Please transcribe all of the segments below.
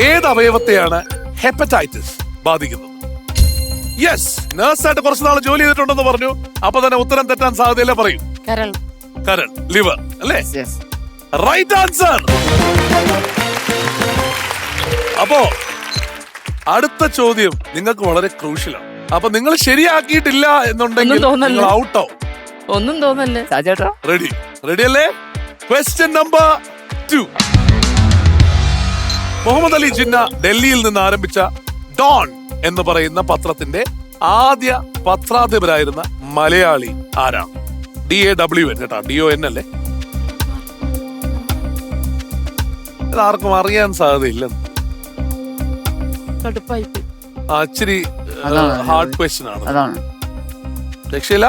ഏത് അവയവത്തെയാണ് ഹെപ്പറ്റൈറ്റിസ് ബാധിക്കുന്നത്? യെസ് നേഴ്സായിട്ട് കുറച്ച് നാൾ ജോലി ചെയ്തിട്ടുണ്ടെന്ന് പറഞ്ഞു. അപ്പൊ തന്നെ ഉത്തരം തെറ്റാൻ സാധ്യതയില്ല പറയും. കരൾ. കരൾ ലിവർ അല്ലേ? യെസ് റൈറ്റ് ആൻസർ അപ്പോ അടുത്ത ചോദ്യം നിങ്ങൾക്ക് വളരെ ക്രൂഷ്യലാണ് അപ്പൊ നിങ്ങൾ ശരിയാക്കിയിട്ടില്ല എന്നുണ്ടെങ്കിൽ ഔട്ടോ ഒന്നും തോന്നല്ലേ? റെഡി റെഡി അല്ലേ? Question number two Muhammad Ali Jinnah ഡൽഹിയിൽ നിന്ന് ആരംഭിച്ച ഡോൺ എന്ന് പറയുന്ന പത്രത്തിന്റെ ആദ്യ പത്രാധിപരായിരുന്ന മലയാളി ആരാണ് ഡി എ ഡബ്ല്യു എൻ കേട്ടോ ഡി ഒ എൻ അല്ലേ? ആർക്കും അറിയാൻ സാധ്യതയില്ലെന്ന് കടുപ്പായി ഇച്ചിരി ഹാർഡ് ക്വസ്റ്റ്യൻ ആണ്. അതാണ്. രക്ഷയില്ല?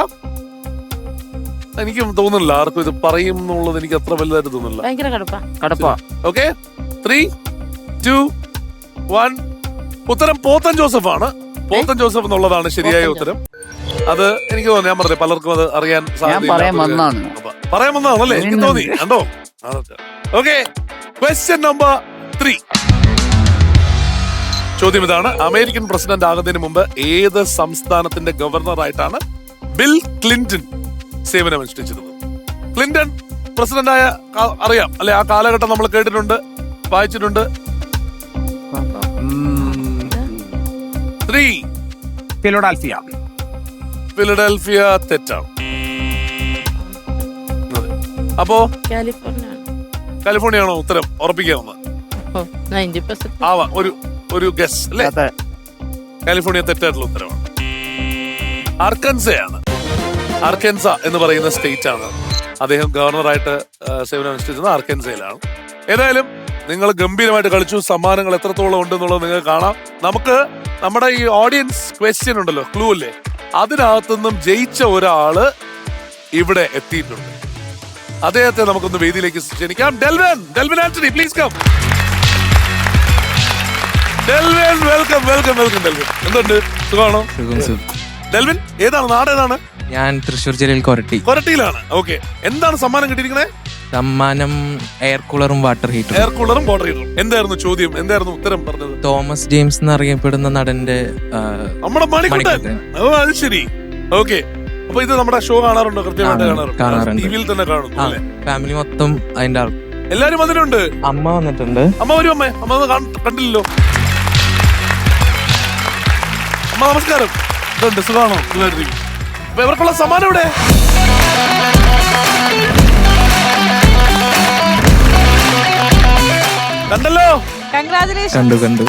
എനിക്കും തോന്നുന്നില്ല ആർക്കും ഇത് പറയും എന്നുള്ളത് എനിക്ക് അത്ര വലുതായിട്ട് തോന്നുന്നില്ല. ഓക്കെ ത്രീ ടു വൺ ഉത്തരം പോത്തൻ ജോസഫ് ആണ് പോത്തൻ ജോസഫ് എന്നുള്ളതാണ് ശരിയായ ഉത്തരം. അത് എനിക്ക് തോന്നി ഞാൻ പറഞ്ഞു പലർക്കും അത് അറിയാൻ സാധിക്കും പറയാൻ വന്നതാണല്ലേ? എനിക്ക് തോന്നി കണ്ടോ? ഓക്കെ ക്വസ്റ്റ്യൻ നമ്പർ ത്രീ ചോദ്യം ഇതാണ്. അമേരിക്കൻ പ്രസിഡന്റ് ആകുന്നതിന് മുമ്പ് ഏത് സംസ്ഥാനത്തിന്റെ ഗവർണറായിട്ടാണ് ബിൽ ക്ലിന്റൺ സേവനമനുഷ്ഠിച്ചിരുന്നത്? ക്ലിന്റൺ പ്രസിഡന്റായ അറിയാം. അല്ലെ ആ കാലഘട്ടം നമ്മൾ കേട്ടിട്ടുണ്ട് വായിച്ചിട്ടുണ്ട്. ത്രീ ഫിലോഡാൽഫിയ. ഫിലഡൽഫിയ തെറ്റാണ് അതെ. അപ്പോ? കാലിഫോർണിയ കാലിഫോർണിയ ആണോ ഉത്തരം ഉറപ്പിക്കാവുന്നത് നയന്റി പെർസെന്റ് ആവാം. ഒരു ഒരു ഗസ് അല്ലേ? അതെ. കാലിഫോർണിയ തെറ്റായിട്ടുള്ള ഉത്തരവാണ്. ആർക്കൻസ ആണ് ആർക്കൻസ എന്ന് പറയുന്ന സ്റ്റേറ്റ് ആണ് അദ്ദേഹം ഗവർണറായിട്ട് ആ, സേവനം അനുഷ്ഠിച്ചത് ആർക്കൻസയിലാണ് ഏതായാലും നിങ്ങൾ ഗംഭീരമായിട്ട് കളിച്ചു. സമ്മാനങ്ങൾ എത്രത്തോളം ഉണ്ടെന്നുള്ളത് നിങ്ങൾക്ക് കാണാം. നമുക്ക് നമ്മുടെ ഈ ഓഡിയൻസ് ക്വസ്റ്റ്യൻ ഉണ്ടല്ലോ ക്ലൂ അല്ലേ അതിനകത്തുനിന്നും ജയിച്ച ഒരാൾ ഇവിടെ എത്തിയിട്ടുണ്ട്. അദ്ദേഹത്തെ നമുക്കൊന്ന് വേദിയിലേക്ക് ക്ഷണിക്കാം. Delvin Delvin Antony please come Delvin welcome welcome welcome Delvin. എന്തുണ്ട്? സുഖമാണോ? സുഖം സുഖം. ഡെൽവിൻ ഏതാണ്? നാട് ഏതാണ് ഞാൻ തൃശ്ശൂർ ജില്ലയിൽ കൊരട്ടി. കൊരട്ടിയിലാണ്. ഓക്കെ എന്താണ് സമ്മാനം കിട്ടിയിരിക്കുന്നത്? സമ്മാനം എയർ കൂളറും വാട്ടർ ഹീറ്ററും എയർ കൂളറും വാട്ടർ ഹീറ്ററും എന്തായിരുന്നു ചോദ്യം? എന്തായിരുന്നു ഉത്തരം പറഞ്ഞത്? തോമസ് ജെയിംസ് എന്നറിയപ്പെടുന്ന നടന്റെ ആ, നമ്മുടെ മണിക്കുട്ടൻ. മണിക്കുട്ടൻ. ഓ അത് ശരി. ഓക്കെ. അപ്പൊ ഇത് നമ്മുടെ ഷോ കാണാറുണ്ടോ? കൃത്യമായിട്ട് കാണാറുണ്ട്. കാണാറുണ്ട്. ടിവിയിൽ തന്നെ കാണും ആ അല്ലേ? ഫാമിലി മൊത്തം അതിന്റെ ആൾ. എല്ലാരും അതിനുണ്ട് അമ്മ വന്നിട്ടുണ്ട്. അമ്മ വരും അമ്മേ. അമ്മ ഒന്ന് കാണ്- കണ്ടില്ലല്ലോ. അമ്മ നമസ്കാരം. ഇതുണ്ട് സുഖമാണോ സുഖമായിട്ടിരിക്കും അപ്പൊ ഇവർക്കുള്ള സമ്മാനം ഇവിടെ കണ്ടല്ലോ കണ്ടു കണ്ടു